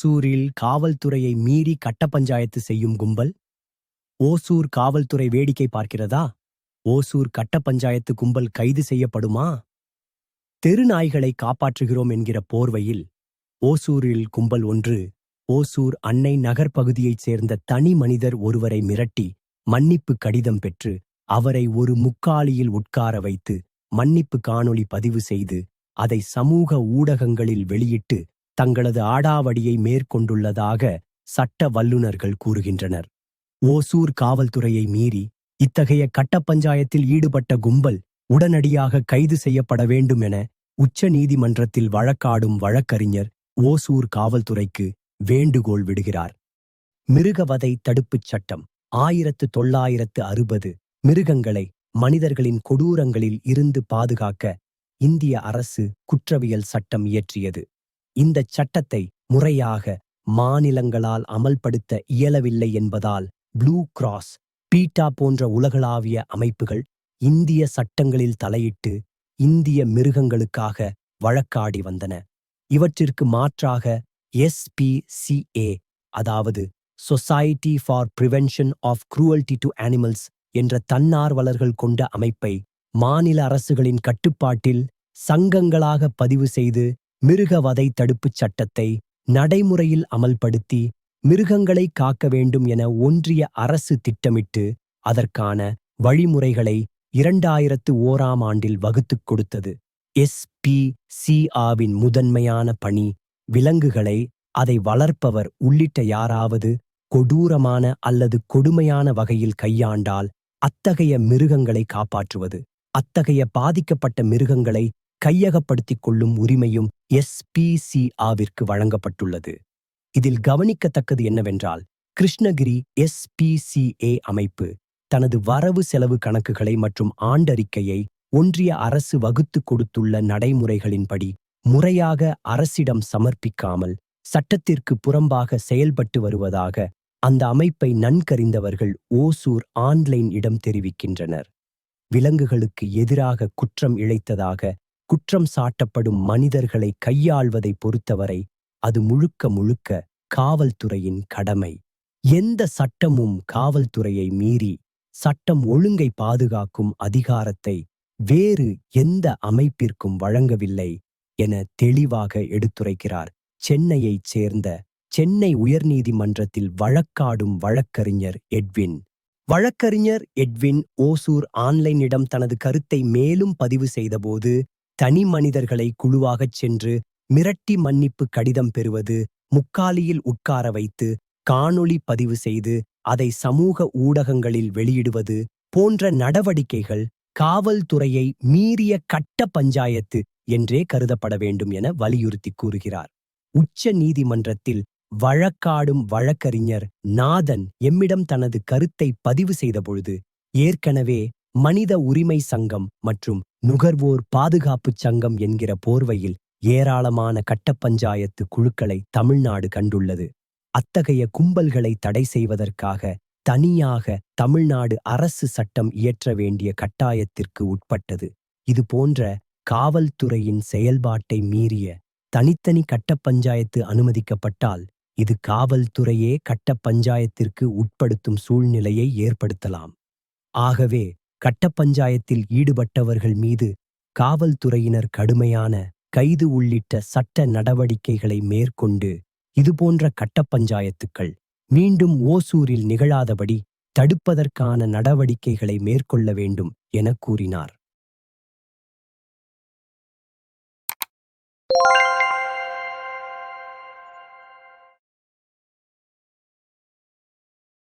ஓசூரில் காவல்துறையை மீறி கட்ட பஞ்சாயத்து செய்யும் கும்பல்? ஓசூர் காவல்துறை வேடிக்கை பார்க்கிறதா? ஓசூர் கட்ட பஞ்சாயத்து கும்பல் கைது செய்யப்படுமா? தெரு நாய்களை காப்பாற்றுகிறோம் என்கிற போர்வையில் ஓசூரில் கும்பல் ஒன்று ஓசூர் அன்னை நகர் பகுதியைச் சேர்ந்த தனி மனிதர் ஒருவரை மிரட்டி மன்னிப்பு கடிதம் பெற்று அவரை ஒரு முக்காலியில் உட்கார வைத்து மன்னிப்பு காணொளி பதிவு செய்து அதை சமூக ஊடகங்களில் வெளியிட்டு தங்களது ஆடாவடியை மேற்கொண்டுள்ளதாக சட்ட வல்லுநர்கள் கூறுகின்றனர். ஓசூர் காவல்துறையை மீறி இத்தகைய கட்ட பஞ்சாயத்தில் ஈடுபட்ட கும்பல் உடனடியாக கைது செய்யப்பட வேண்டும் என உச்ச நீதிமன்றத்தில் வழக்காடும் வழக்கறிஞர் ஓசூர் காவல்துறைக்கு வேண்டுகோள் விடுகிறார். மிருகவதை தடுப்புச் சட்டம் ஆயிரத்து தொள்ளாயிரத்து அறுபது மிருகங்களை மனிதர்களின் கொடூரங்களில் இருந்து பாதுகாக்க இந்திய அரசு குற்றவியல் சட்டம் இயற்றியது. இந்தச் சட்டத்தை முறையாக மாநிலங்களால் அமல்படுத்த இயலவில்லை என்பதால் ப்ளூ கிராஸ் பீட்டா போன்ற உலகளாவிய அமைப்புகள் இந்திய சட்டங்களில் தலையிட்டு இந்திய மிருகங்களுக்காக வழக்காடி வந்தன. இவற்றிற்கு மாற்றாக எஸ்பிசிஏ அதாவது society for prevention of cruelty to animals என்ற தன்னார்வலர்கள் கொண்ட அமைப்பை மாநில அரசுகளின் கட்டுப்பாட்டில் சங்கங்களாக பதிவு செய்து மிருகவதை தடுப்புச் சட்டத்தை நடைமுறையில் அமல்படுத்தி மிருகங்களை காக்க வேண்டும் என ஒன்றிய அரசு திட்டமிட்டு அதற்கான வழிமுறைகளை இரண்டாயிரத்து ஓராம் ஆண்டில் வகுத்துக் கொடுத்தது. எஸ்பிசிஆவின் முதன்மையான பணி விலங்குகளை அதை வளர்ப்பவர் உள்ளிட்ட யாராவது கொடூரமான அல்லது கொடுமையான வகையில் கையாண்டால் அத்தகைய மிருகங்களை காப்பாற்றுவது அத்தகைய பாதிக்கப்பட்ட மிருகங்களை கையகப்படுத்திக் கொள்ளும் உரிமையும் எஸ்பிசிஆவிற்கு வழங்கப்பட்டுள்ளது. இதில் கவனிக்கத்தக்கது என்னவென்றால் கிருஷ்ணகிரி எஸ்பிசிஏ அமைப்பு தனது வரவு செலவு கணக்குகளை மற்றும் ஆண்டறிக்கையை ஒன்றிய அரசு வகுத்துக் கொடுத்துள்ள நடைமுறைகளின்படி முறையாக அரசிடம் சமர்ப்பிக்காமல் சட்டத்திற்கு புறம்பாக செயல்பட்டு வருவதாக அந்த அமைப்பை நன்கறிந்தவர்கள் ஓசூர் ஆன்லைன் இடம் தெரிவிக்கின்றனர். விலங்குகளுக்கு எதிராக குற்றம் இழைத்ததாக குற்றம் சாட்டப்படும் மனிதர்களை கையாள்வதை பொறுத்தவரை அது முழுக்க முழுக்க காவல்துறையின் கடமை. எந்த சட்டமும் காவல்துறையை மீறி சட்டம் ஒழுங்கை பாதுகாக்கும் அதிகாரத்தை வேறு எந்த அமைப்பிற்கும் வழங்கவில்லை என தெளிவாக எடுத்துரைக்கிறார். சென்னையைச் சேர்ந்த சென்னை உயர்நீதிமன்றத்தில் வழக்காடும் வழக்கறிஞர் எட்வின். வழக்கறிஞர் எட்வின் ஓசூர் ஆன்லைனிடம் தனது கருத்தை மேலும் பதிவு செய்தபோது தனி மனிதர்களை குழுவாகச் சென்று மிரட்டி மன்னிப்பு கடிதம் பெறுவது முக்காலியில் உட்கார வைத்து காணொளி பதிவு செய்து அதை சமூக ஊடகங்களில் வெளியிடுவது போன்ற நடவடிக்கைகள் காவல்துறையை மீறிய கட்ட பஞ்சாயத்து என்றே கருதப்பட வேண்டும் என வலியுறுத்தி கூறுகிறார். உச்ச நீதிமன்றத்தில் வழக்காடும் வழக்கறிஞர் நாதன் எம்மிடம் தனது கருத்தை பதிவு செய்தபொழுது ஏற்கனவே மனித உரிமை சங்கம் மற்றும் நுகர்வோர் பாதுகாப்புச் சங்கம் என்கிற போர்வையில் ஏராளமான கட்டப்பஞ்சாயத்து குழுக்களை தமிழ்நாடு கண்டுள்ளது. அத்தகைய கும்பல்களை தடை செய்வதற்காக தனியாக தமிழ்நாடு அரசு சட்டம் இயற்ற வேண்டிய கட்டாயத்திற்கு உட்பட்டது. இது போன்ற காவல்துறையின் செயல்பாட்டை மீறிய தனித்தனி கட்டப்பஞ்சாயத்து அனுமதிக்கப்பட்டால் இது காவல்துறையே கட்டப்பஞ்சாயத்திற்கு உட்படுத்தும் சூழ்நிலையை ஏற்படுத்தலாம். ஆகவே கட்டப்பஞ்சாயத்தில் ஈடுபட்டவர்கள் மீது காவல்துறையினர் கடுமையான கைது உள்ளிட்ட சட்ட நடவடிக்கைகளை மேற்கொண்டு இதுபோன்ற கட்டப் பஞ்சாயத்துக்கள் மீண்டும் ஓசூரில் நிகழாதபடி தடுப்பதற்கான நடவடிக்கைகளை மேற்கொள்ள வேண்டும் என கூறினார்.